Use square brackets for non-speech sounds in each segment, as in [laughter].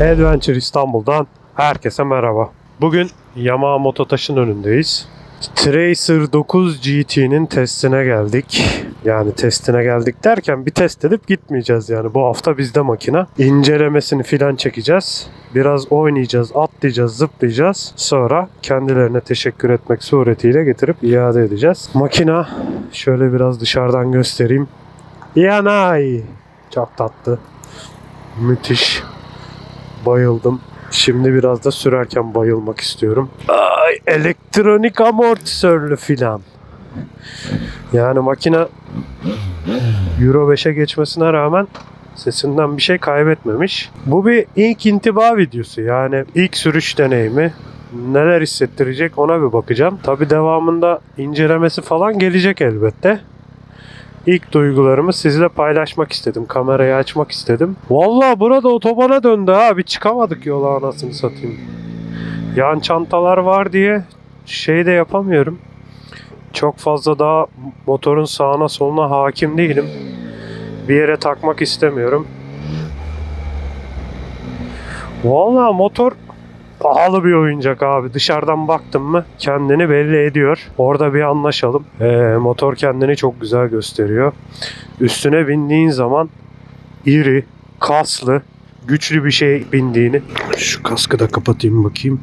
Adventure İstanbul'dan herkese merhaba. Bugün Yamaha Mototaş'ın önündeyiz. Tracer 9 GT'nin testine geldik. Yani testine geldik derken bir test edip gitmeyeceğiz yani. Bu hafta bizde makine. İncelemesini filan çekeceğiz. Biraz oynayacağız, atlayacağız, zıplayacağız. Sonra kendilerine teşekkür etmek suretiyle getirip iade edeceğiz. Makina şöyle biraz dışarıdan göstereyim. Yanay. Çok tatlı. Müthiş. Bayıldım. Şimdi biraz da sürerken bayılmak istiyorum. Ay, elektronik amortisörlü filan. Yani makine Euro 5'e geçmesine rağmen sesinden bir şey kaybetmemiş. Bu bir ilk intiba videosu. Yani ilk sürüş deneyimi. Neler hissettirecek ona bir bakacağım. Tabi devamında incelemesi falan gelecek elbette. İlk duygularımı sizle paylaşmak istedim. Kamerayı açmak istedim. Vallahi burada otobana döndü ha. Bir çıkamadık yola anasını satayım. Yan çantalar var diye şey de yapamıyorum. Çok fazla daha motorun sağına soluna hakim değilim. Bir yere takmak istemiyorum. Vallahi motor pahalı bir oyuncak abi. Dışarıdan baktım mı kendini belli ediyor. Orada bir anlaşalım. Ee, motor kendini çok güzel gösteriyor. Üstüne bindiğin zaman iri, kaslı, güçlü bir şey bindiğini. Şu kaskı da kapatayım bakayım.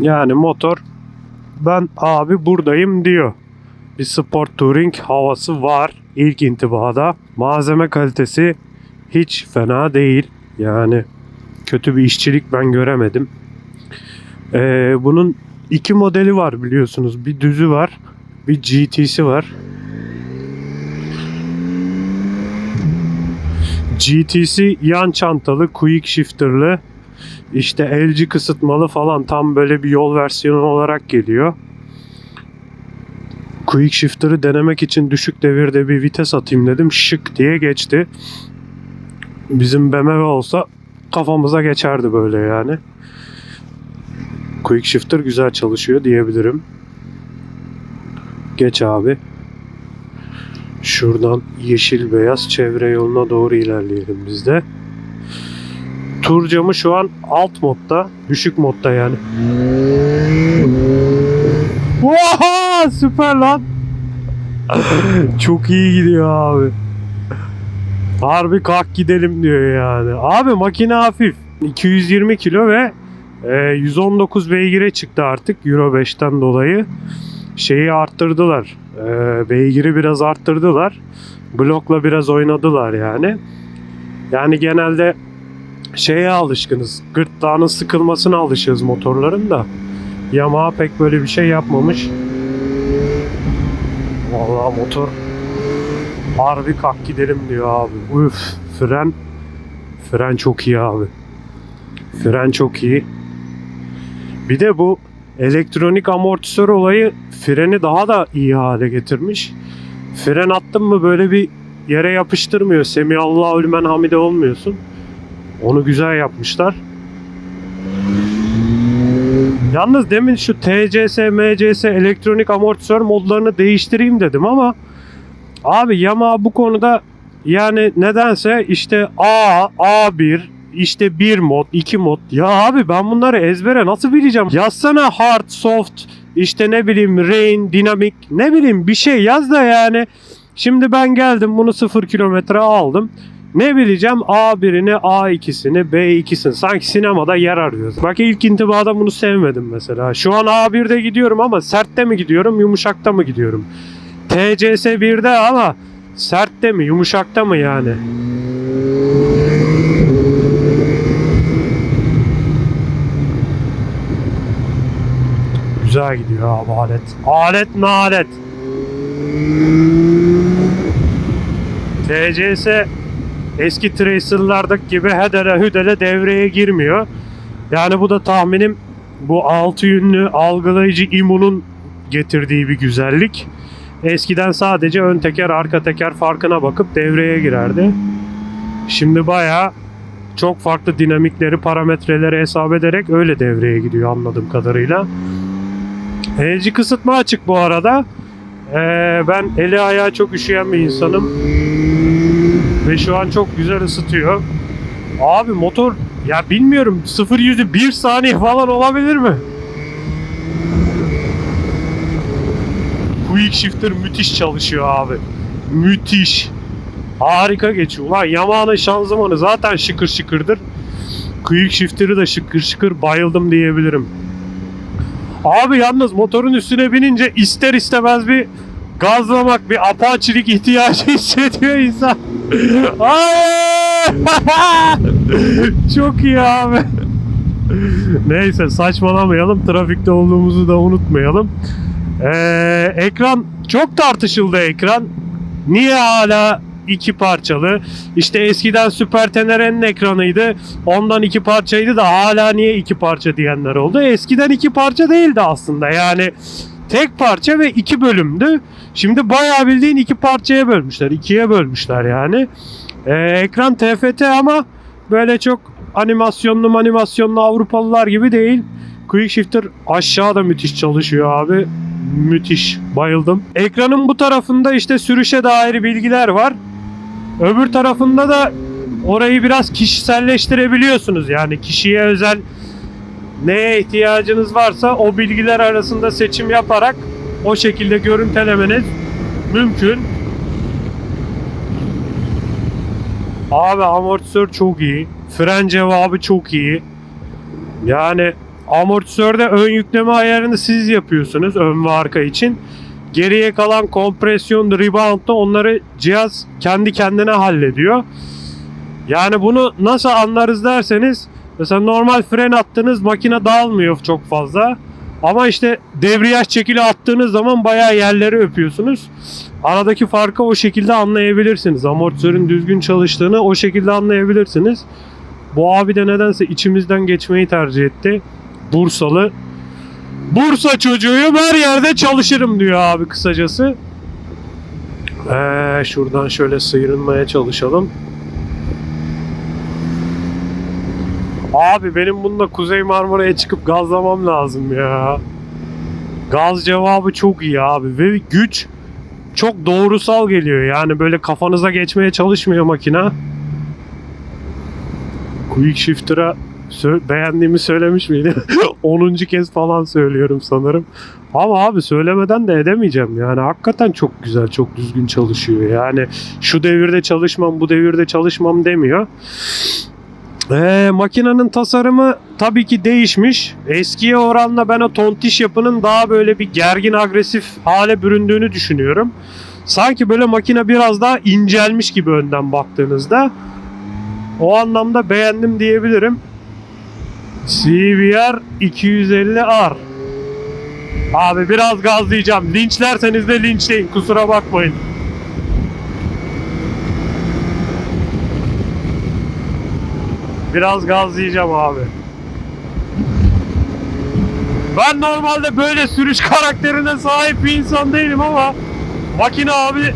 Yani motor ben abi buradayım diyor. Bir sport touring havası var ilk intibada. Malzeme kalitesi hiç fena değil. Yani kötü bir işçilik ben göremedim. Ee, bunun iki modeli var biliyorsunuz. Bir düzü var, bir GT'si var. GT'si yan çantalı, quick shifter'lı, işte elci kısıtmalı falan tam böyle bir yol versiyonu olarak geliyor. Quick shifter'ı denemek için düşük devirde bir vites atayım dedim. Şık diye geçti. Bizim BMW olsa kafamıza geçerdi böyle yani. Quick shifter güzel çalışıyor diyebilirim. Geç abi. Şuradan yeşil beyaz çevre yoluna doğru ilerleyelim biz de. Tur camı şu an alt modda. Düşük modda yani. Oha süper lan. [laughs] Çok iyi gidiyor abi. Harbi kalk gidelim diyor yani. Abi makine hafif. 220 kilo ve e, 119 beygire çıktı artık Euro 5'ten dolayı. Şeyi arttırdılar. E, beygiri biraz arttırdılar. Blokla biraz oynadılar yani. Yani genelde şeye alışkınız. Gırtlağının sıkılmasına alışığız motorların da. Yamaha pek böyle bir şey yapmamış. Vallahi motor harbi kalk gidelim diyor abi. Üf fren fren çok iyi abi. Fren çok iyi. Bir de bu elektronik amortisör olayı freni daha da iyi hale getirmiş. Fren attın mı böyle bir yere yapıştırmıyor. Semihallahü lümen hamide olmuyorsun. Onu güzel yapmışlar. Yalnız demin şu TCS, MCS elektronik amortisör modlarını değiştireyim dedim ama abi Yamaha bu konuda yani nedense işte A, A1, işte 1 mod, 2 mod. Ya abi ben bunları ezbere nasıl bileceğim? Yazsana hard, soft, işte ne bileyim rain, dinamik, ne bileyim bir şey yaz da yani. Şimdi ben geldim bunu 0 kilometre aldım. Ne bileceğim A1'ini, A2'sini, B2'sini. Sanki sinemada yer arıyoruz. Bak ilk intibada bunu sevmedim mesela. Şu an A1'de gidiyorum ama sertte mi gidiyorum, yumuşakta mı gidiyorum? TCS 1'de ama sertte mi, yumuşakta mı yani? Güzel gidiyor abi alet. Alet mi alet? TCS eski Tracer'lardaki gibi hedere hüdele devreye girmiyor. Yani bu da tahminim bu altı yönlü algılayıcı imunun getirdiği bir güzellik. Eskiden sadece ön teker arka teker farkına bakıp devreye girerdi. Şimdi bayağı çok farklı dinamikleri, parametreleri hesap ederek öyle devreye gidiyor anladığım kadarıyla. Elci kısıtma açık bu arada. Ee, ben eli ayağı çok üşüyen bir insanım. Ve şu an çok güzel ısıtıyor. Abi motor ya bilmiyorum 0 yüzü 1 saniye falan olabilir mi? Quick Shifter müthiş çalışıyor abi. Müthiş. Harika geçiyor. Ulan Yamaha'nın şanzımanı zaten şıkır şıkırdır. Quick Shifter'ı da şıkır şıkır bayıldım diyebilirim. Abi yalnız motorun üstüne binince ister istemez bir gazlamak, bir apaçilik ihtiyacı [laughs] hissediyor insan. [laughs] Çok iyi abi. Neyse saçmalamayalım. Trafikte olduğumuzu da unutmayalım. Ee, ekran çok tartışıldı ekran. Niye hala iki parçalı? İşte eskiden Super Tenere'nin ekranıydı. Ondan iki parçaydı da hala niye iki parça diyenler oldu. Eskiden iki parça değildi aslında. Yani tek parça ve iki bölümdü. Şimdi bayağı bildiğin iki parçaya bölmüşler. ikiye bölmüşler yani. Ee, ekran TFT ama böyle çok animasyonlu animasyonlu Avrupalılar gibi değil. Quick Shifter aşağıda müthiş çalışıyor abi. Müthiş. Bayıldım. Ekranın bu tarafında işte sürüşe dair bilgiler var. Öbür tarafında da orayı biraz kişiselleştirebiliyorsunuz. Yani kişiye özel neye ihtiyacınız varsa o bilgiler arasında seçim yaparak o şekilde görüntülemeniz mümkün. Abi amortisör çok iyi. Fren cevabı çok iyi. Yani amortisörde ön yükleme ayarını siz yapıyorsunuz ön ve arka için. Geriye kalan kompresyon, rebound da onları cihaz kendi kendine hallediyor. Yani bunu nasıl anlarız derseniz mesela normal fren attığınız makine dağılmıyor çok fazla. Ama işte debriyaj çekili attığınız zaman bayağı yerleri öpüyorsunuz. Aradaki farkı o şekilde anlayabilirsiniz. Amortisörün düzgün çalıştığını o şekilde anlayabilirsiniz. Bu abi de nedense içimizden geçmeyi tercih etti. Bursalı. Bursa çocuğuyum her yerde çalışırım diyor abi kısacası. Ee, şuradan şöyle sıyrılmaya çalışalım. Abi benim bununla Kuzey Marmara'ya çıkıp gazlamam lazım ya. Gaz cevabı çok iyi abi ve güç çok doğrusal geliyor. Yani böyle kafanıza geçmeye çalışmıyor makina. Quick Shifter'a sö- beğendiğimi söylemiş miydim? [laughs] 10. kez falan söylüyorum sanırım. Ama abi söylemeden de edemeyeceğim. Yani hakikaten çok güzel, çok düzgün çalışıyor. Yani şu devirde çalışmam, bu devirde çalışmam demiyor. Ee, makinenin tasarımı tabii ki değişmiş. Eskiye oranla ben o tontiş yapının daha böyle bir gergin agresif hale büründüğünü düşünüyorum. Sanki böyle makine biraz daha incelmiş gibi önden baktığınızda. O anlamda beğendim diyebilirim. CBR 250R. Abi biraz gazlayacağım. Linçlerseniz de linçleyin. Kusura bakmayın. Biraz gazlayacağım abi. Ben normalde böyle sürüş karakterine sahip bir insan değilim ama makine abi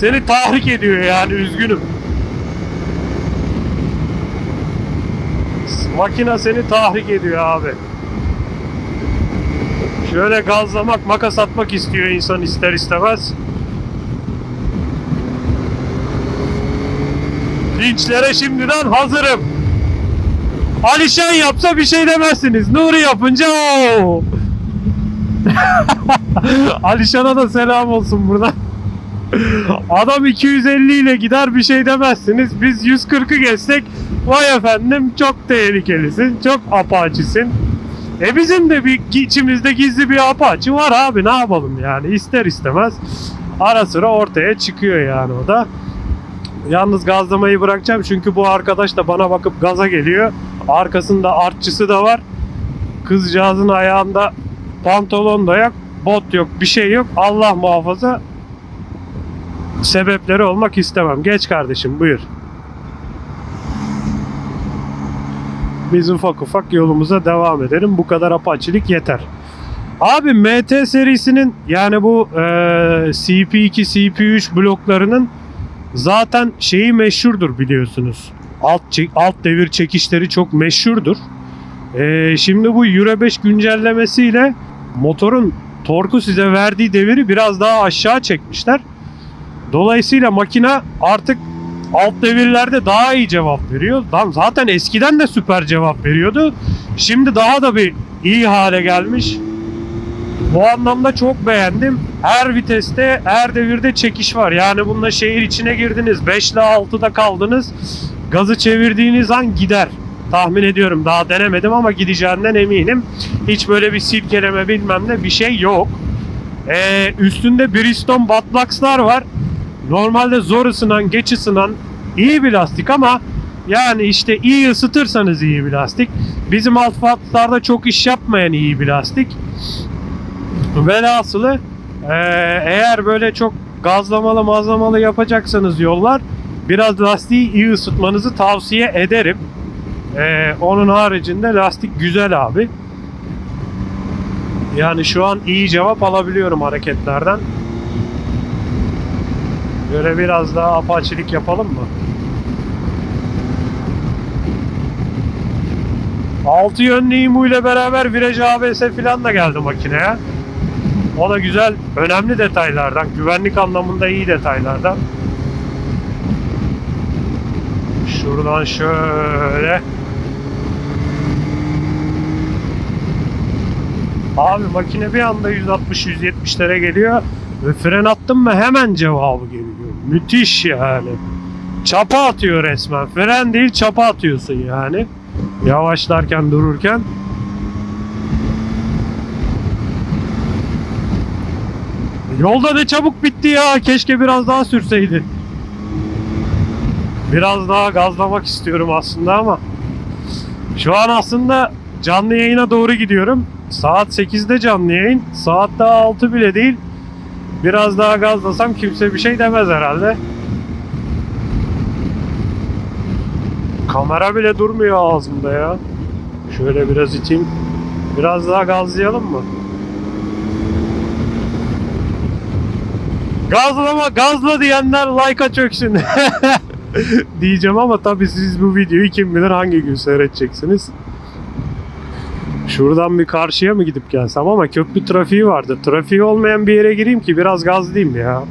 seni tahrik ediyor yani üzgünüm. Makine seni tahrik ediyor abi. Şöyle gazlamak, makas atmak istiyor insan ister istemez. Linçlere şimdiden hazırım. Alişan yapsa bir şey demezsiniz. Nuri yapınca o. [laughs] Alişan'a da selam olsun burada. Adam 250 ile gider bir şey demezsiniz. Biz 140'ı geçsek vay efendim çok tehlikelisin, çok apaçisin. E bizim de bir içimizde gizli bir apaçı var abi ne yapalım yani ister istemez ara sıra ortaya çıkıyor yani o da. Yalnız gazlamayı bırakacağım çünkü bu arkadaş da bana bakıp gaza geliyor. Arkasında artçısı da var. Kızcağızın ayağında pantolon da yok, bot yok, bir şey yok. Allah muhafaza sebepleri olmak istemem. Geç kardeşim buyur. Biz ufak ufak yolumuza devam edelim. Bu kadar apaçilik yeter. Abi MT serisinin yani bu e, CP2, CP3 bloklarının zaten şeyi meşhurdur biliyorsunuz. Alt, alt devir çekişleri çok meşhurdur. E, şimdi bu Euro 5 güncellemesiyle motorun torku size verdiği deviri biraz daha aşağı çekmişler. Dolayısıyla makine artık alt devirlerde daha iyi cevap veriyor. Lan zaten eskiden de süper cevap veriyordu. Şimdi daha da bir iyi hale gelmiş. Bu anlamda çok beğendim. Her viteste, her devirde çekiş var. Yani bununla şehir içine girdiniz. 5 ile 6'da kaldınız. Gazı çevirdiğiniz an gider. Tahmin ediyorum. Daha denemedim ama gideceğinden eminim. Hiç böyle bir silkeleme bilmem ne bir şey yok. Ee, üstünde Bridgestone Batlax'lar var. Normalde zor ısınan, geç ısınan iyi bir lastik ama yani işte iyi ısıtırsanız iyi bir lastik. Bizim alt fatlarda çok iş yapmayan iyi bir lastik. Velhasılı eee, eğer böyle çok gazlamalı mazlamalı yapacaksanız yollar biraz lastiği iyi ısıtmanızı tavsiye ederim. Eee, onun haricinde lastik güzel abi. Yani şu an iyi cevap alabiliyorum hareketlerden. Böyle biraz daha apaçilik yapalım mı? Altı yönlü imu ile beraber viraj ABS falan da geldi makineye. O da güzel, önemli detaylardan, güvenlik anlamında iyi detaylardan. Şuradan şöyle. Abi makine bir anda 160-170'lere geliyor ve fren attım mı hemen cevabı geliyor. Müthiş yani. Çapa atıyor resmen. Fren değil çapa atıyorsun yani. Yavaşlarken dururken. Yolda ne çabuk bitti ya. Keşke biraz daha sürseydi. Biraz daha gazlamak istiyorum aslında ama şu an aslında canlı yayına doğru gidiyorum. Saat 8'de canlı yayın. Saat daha 6 bile değil. Biraz daha gazlasam kimse bir şey demez herhalde. Kamera bile durmuyor ağzımda ya. Şöyle biraz iteyim. Biraz daha gazlayalım mı? Gazlama gazla diyenler like'a çöksün. [laughs] Diyeceğim ama tabii siz bu videoyu kim bilir hangi gün seyredeceksiniz. Şuradan bir karşıya mı gidip gelsem ama köprü trafiği vardı. Trafiği olmayan bir yere gireyim ki biraz gazlayayım ya.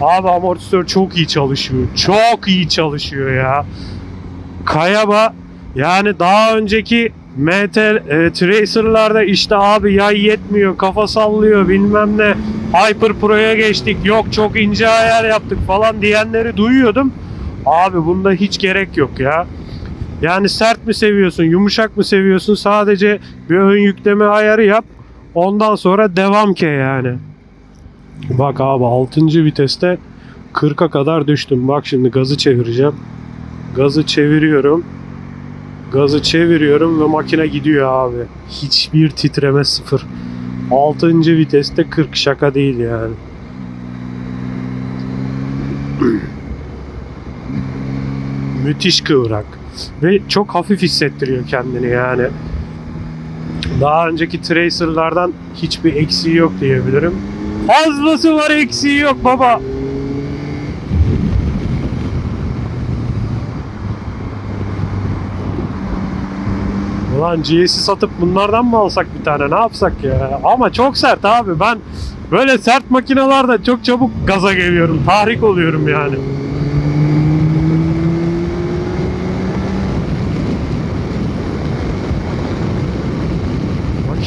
Abi amortisör çok iyi çalışıyor. Çok iyi çalışıyor ya. Kayaba yani daha önceki MT e, Tracer'larda işte abi yay yetmiyor, kafa sallıyor bilmem ne. Hyper Pro'ya geçtik. Yok çok ince ayar yaptık falan diyenleri duyuyordum. Abi bunda hiç gerek yok ya. Yani sert mi seviyorsun, yumuşak mı seviyorsun? Sadece bir ön yükleme ayarı yap. Ondan sonra devam ke yani. Bak abi 6. viteste 40'a kadar düştüm. Bak şimdi gazı çevireceğim. Gazı çeviriyorum. Gazı çeviriyorum ve makine gidiyor abi. Hiçbir titreme sıfır. 6. viteste 40 şaka değil yani. [clears throat] Müthiş kıvrak. Ve çok hafif hissettiriyor kendini yani. Daha önceki Tracer'lardan hiçbir eksiği yok diyebilirim. Fazlası var eksiği yok baba. Ulan GS'i satıp bunlardan mı alsak bir tane ne yapsak ya? Ama çok sert abi ben böyle sert makinalarda çok çabuk gaza geliyorum. Tahrik oluyorum yani.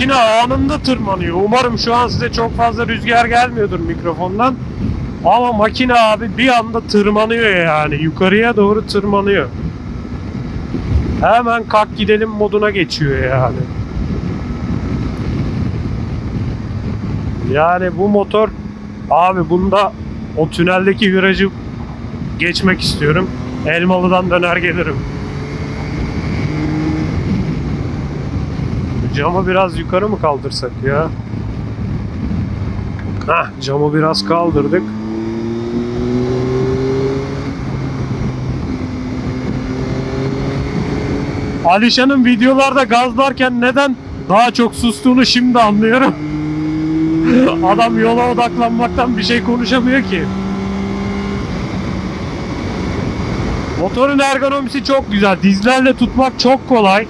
Makine anında tırmanıyor. Umarım şu an size çok fazla rüzgar gelmiyordur mikrofondan. Ama makine abi bir anda tırmanıyor yani. Yukarıya doğru tırmanıyor. Hemen kalk gidelim moduna geçiyor yani. Yani bu motor abi bunda o tüneldeki virajı geçmek istiyorum. Elmalı'dan döner gelirim. Camı biraz yukarı mı kaldırsak ya? Hah camı biraz kaldırdık. Alişan'ın videolarda gazlarken neden daha çok sustuğunu şimdi anlıyorum. [laughs] Adam yola odaklanmaktan bir şey konuşamıyor ki. Motorun ergonomisi çok güzel. Dizlerle tutmak çok kolay.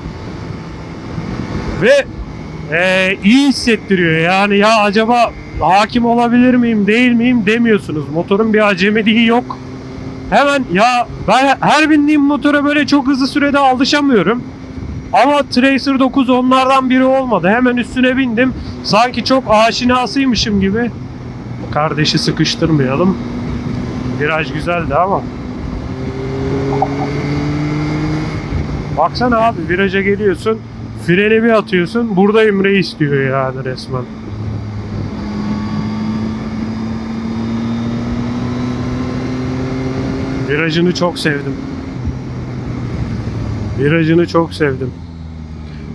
Ve e, iyi hissettiriyor. Yani ya acaba hakim olabilir miyim değil miyim demiyorsunuz. Motorun bir acemiliği yok. Hemen ya ben her bindiğim motora böyle çok hızlı sürede alışamıyorum. Ama Tracer 9 onlardan biri olmadı. Hemen üstüne bindim. Sanki çok aşinasıymışım gibi. Kardeşi sıkıştırmayalım. Viraj güzeldi ama. Baksana abi viraja geliyorsun. Freni bir atıyorsun. Buradayım reis diyor yani resmen. Virajını çok sevdim. Virajını çok sevdim.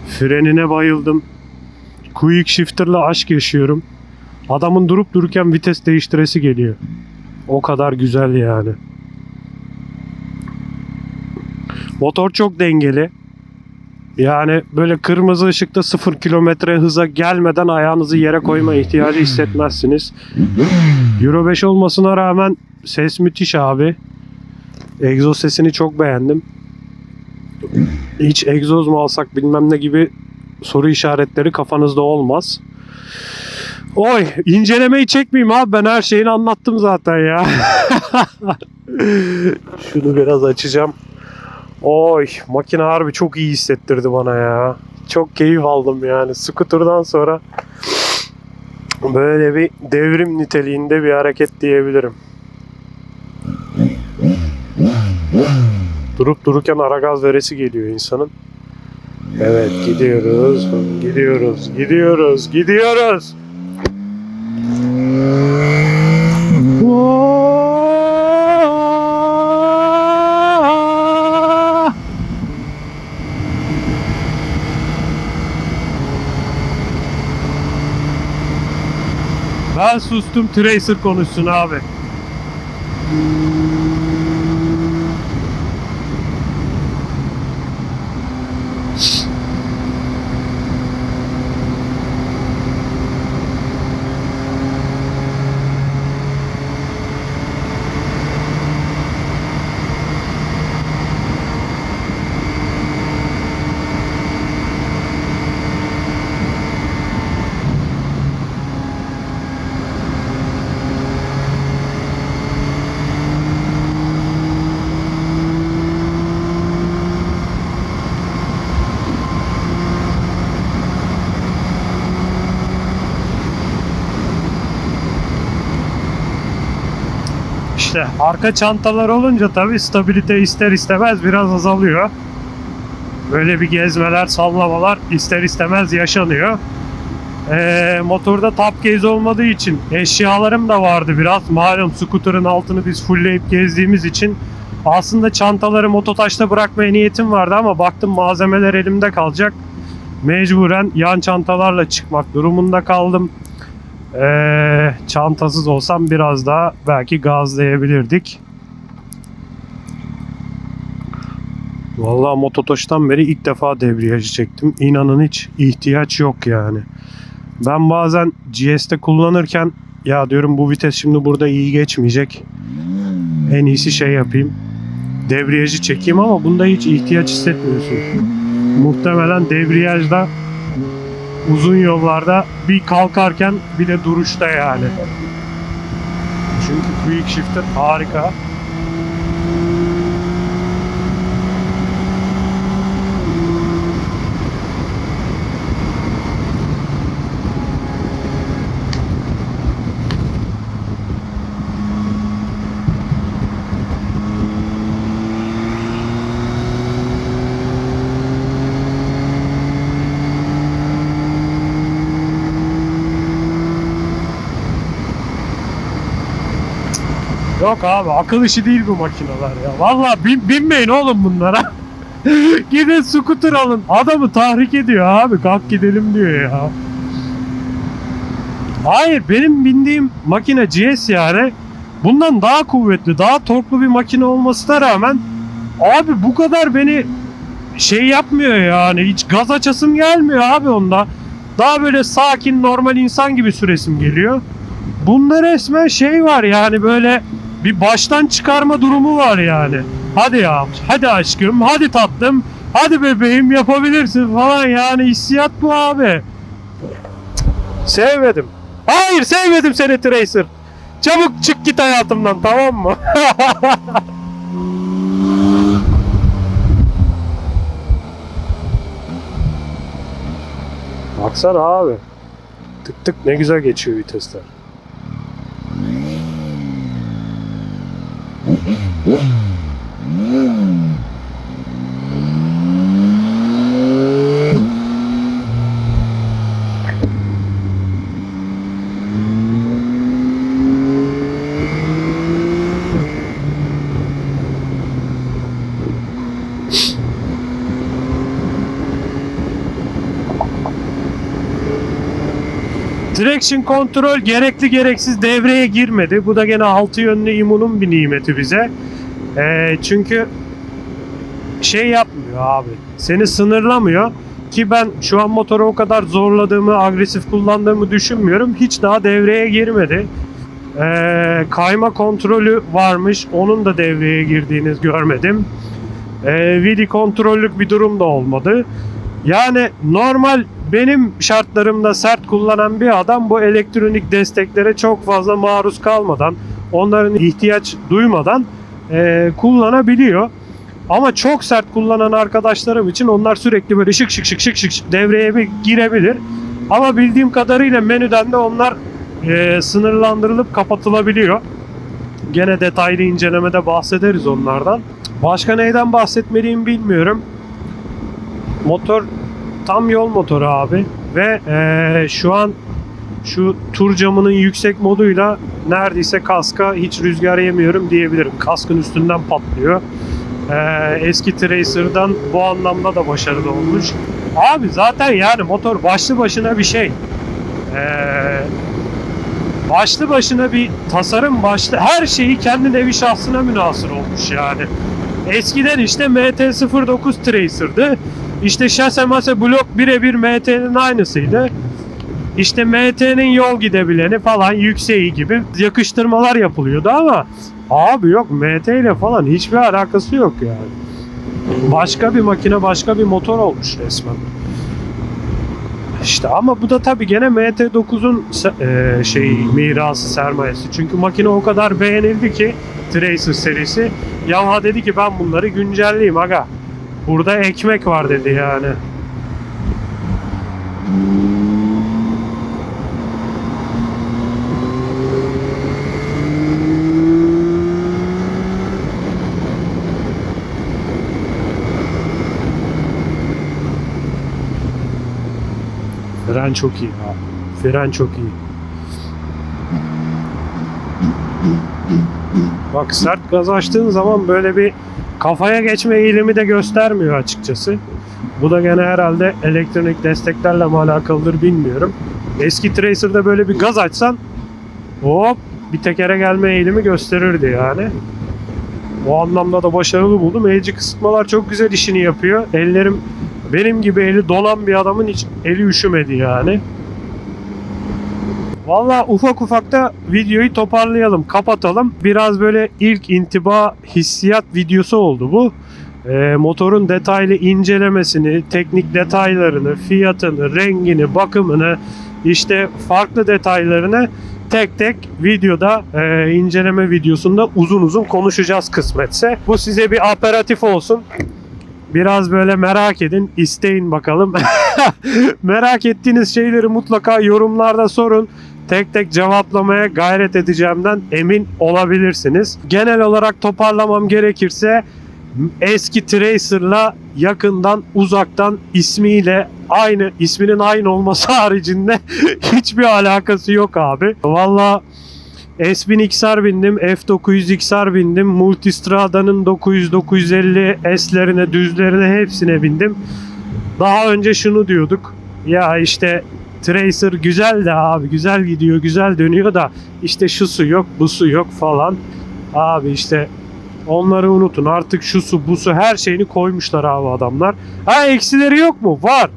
Frenine bayıldım. Quick shifter'la aşk yaşıyorum. Adamın durup dururken vites değiştiresi geliyor. O kadar güzel yani. Motor çok dengeli. Yani böyle kırmızı ışıkta 0 kilometre hıza gelmeden ayağınızı yere koyma ihtiyacı hissetmezsiniz. Euro 5 olmasına rağmen ses müthiş abi. Egzoz sesini çok beğendim. Hiç egzoz mu alsak bilmem ne gibi soru işaretleri kafanızda olmaz. Oy incelemeyi çekmeyeyim abi ben her şeyini anlattım zaten ya. [laughs] Şunu biraz açacağım. Oy makine harbi çok iyi hissettirdi bana ya. Çok keyif aldım yani. Scooter'dan sonra böyle bir devrim niteliğinde bir hareket diyebilirim. Durup dururken ara gaz veresi geliyor insanın. Evet gidiyoruz, gidiyoruz, gidiyoruz, gidiyoruz. Sustum Tracer konuşsun abi. İşte arka çantalar olunca tabii stabilite ister istemez biraz azalıyor. Böyle bir gezmeler, sallamalar ister istemez yaşanıyor. Ee, motorda top case olmadığı için eşyalarım da vardı biraz. Malum scooter'ın altını biz fullleyip gezdiğimiz için aslında çantaları mototaşta bırakmaya niyetim vardı ama baktım malzemeler elimde kalacak. Mecburen yan çantalarla çıkmak durumunda kaldım. Ee, çantasız olsam biraz daha belki gazlayabilirdik. Vallahi Mototoş'tan beri ilk defa debriyajı çektim. İnanın hiç ihtiyaç yok yani. Ben bazen GS'te kullanırken ya diyorum bu vites şimdi burada iyi geçmeyecek. En iyisi şey yapayım. Debriyajı çekeyim ama bunda hiç ihtiyaç hissetmiyorsun. Muhtemelen debriyajda uzun yollarda bir kalkarken bir de duruşta yani. Çünkü quick shifter harika. Yok abi akıl işi değil bu makineler ya. Vallahi bin, binmeyin oğlum bunlara. [laughs] Gidin scooter alın. Adamı tahrik ediyor abi. Kalk gidelim diyor ya. Hayır benim bindiğim makine GS yani bundan daha kuvvetli, daha torklu bir makine olmasına rağmen abi bu kadar beni şey yapmıyor yani hiç gaz açasım gelmiyor abi onda. Daha böyle sakin normal insan gibi süresim geliyor. Bunda resmen şey var yani böyle bir baştan çıkarma durumu var yani. Hadi ya, hadi aşkım, hadi tatlım, hadi bebeğim yapabilirsin falan yani hissiyat bu abi. Sevmedim. Hayır sevmedim seni Tracer. Çabuk çık git hayatımdan tamam mı? [laughs] Baksana abi. Tık tık ne güzel geçiyor vitesler. 음. Traction kontrol gerekli gereksiz devreye girmedi. Bu da gene altı yönlü imunun bir nimeti bize. Ee, çünkü şey yapmıyor abi. Seni sınırlamıyor. Ki ben şu an motoru o kadar zorladığımı, agresif kullandığımı düşünmüyorum. Hiç daha devreye girmedi. Ee, kayma kontrolü varmış. Onun da devreye girdiğini görmedim. Ee, Vidi kontrollük bir durum da olmadı. Yani normal benim şartlarımda sert kullanan bir adam bu elektronik desteklere çok fazla maruz kalmadan, onların ihtiyaç duymadan eee, kullanabiliyor. Ama çok sert kullanan arkadaşlarım için onlar sürekli böyle şık şık şık şık şık devreye bir girebilir. Ama bildiğim kadarıyla menüden de onlar eee, sınırlandırılıp kapatılabiliyor. Gene detaylı incelemede bahsederiz onlardan. Başka neyden bahsetmeliyim bilmiyorum. Motor tam yol motoru abi ve eee, şu an şu tur camının yüksek moduyla neredeyse kaska hiç rüzgar yemiyorum diyebilirim. Kaskın üstünden patlıyor. Eee, eski Tracer'dan bu anlamda da başarılı olmuş. Abi zaten yani motor başlı başına bir şey. Eee başlı başına bir tasarım başlı her şeyi kendi nevi şahsına münasır olmuş yani. Eskiden işte MT-09 Tracer'dı. İşte şase mase blok birebir MT'nin aynısıydı. İşte MT'nin yol gidebileni falan yükseği gibi yakıştırmalar yapılıyordu ama abi yok MT ile falan hiçbir alakası yok yani. Başka bir makine başka bir motor olmuş resmen. İşte ama bu da tabii gene MT9'un se- e, şeyi mirası sermayesi. Çünkü makine o kadar beğenildi ki Tracer serisi. Yamaha dedi ki ben bunları güncelleyeyim aga. Burada ekmek var dedi yani. Fren çok iyi abi. Fren çok iyi. Bak sert gaz açtığın zaman böyle bir kafaya geçme eğilimi de göstermiyor açıkçası. Bu da gene herhalde elektronik desteklerle mi alakalıdır bilmiyorum. Eski Tracer'da böyle bir gaz açsan hop bir tekere gelme eğilimi gösterirdi yani. O anlamda da başarılı buldum. Elci kısıtmalar çok güzel işini yapıyor. Ellerim benim gibi eli donan bir adamın hiç eli üşümedi yani. Valla ufak ufak da videoyu toparlayalım, kapatalım. Biraz böyle ilk intiba hissiyat videosu oldu bu. Ee, motorun detaylı incelemesini, teknik detaylarını, fiyatını, rengini, bakımını, işte farklı detaylarını tek tek videoda e, inceleme videosunda uzun uzun konuşacağız kısmetse. Bu size bir aperatif olsun. Biraz böyle merak edin, isteyin bakalım. [laughs] [laughs] merak ettiğiniz şeyleri mutlaka yorumlarda sorun. Tek tek cevaplamaya gayret edeceğimden emin olabilirsiniz. Genel olarak toparlamam gerekirse eski Tracer'la yakından uzaktan ismiyle aynı isminin aynı olması [laughs] haricinde hiçbir alakası yok abi. Valla S1000 XR bindim, F900 XR bindim, Multistrada'nın 900 950 S'lerine, düzlerine hepsine bindim. Daha önce şunu diyorduk. Ya işte Tracer güzel de abi güzel gidiyor, güzel dönüyor da işte şu su yok, bu su yok falan. Abi işte onları unutun. Artık şu su, bu su her şeyini koymuşlar abi adamlar. Ha eksileri yok mu? Var.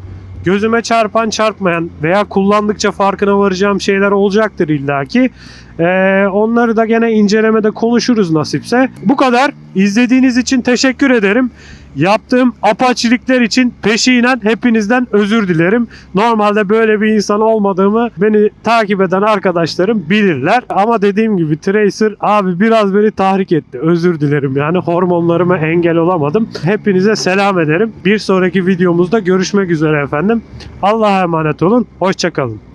Gözüme çarpan çarpmayan veya kullandıkça farkına varacağım şeyler olacaktır illaki. Ee, onları da gene incelemede konuşuruz nasipse. Bu kadar. İzlediğiniz için teşekkür ederim. Yaptığım apaçilikler için peşinen hepinizden özür dilerim. Normalde böyle bir insan olmadığımı beni takip eden arkadaşlarım bilirler. Ama dediğim gibi Tracer abi biraz beni tahrik etti. Özür dilerim yani hormonlarıma engel olamadım. Hepinize selam ederim. Bir sonraki videomuzda görüşmek üzere efendim. Allah'a emanet olun. Hoşçakalın.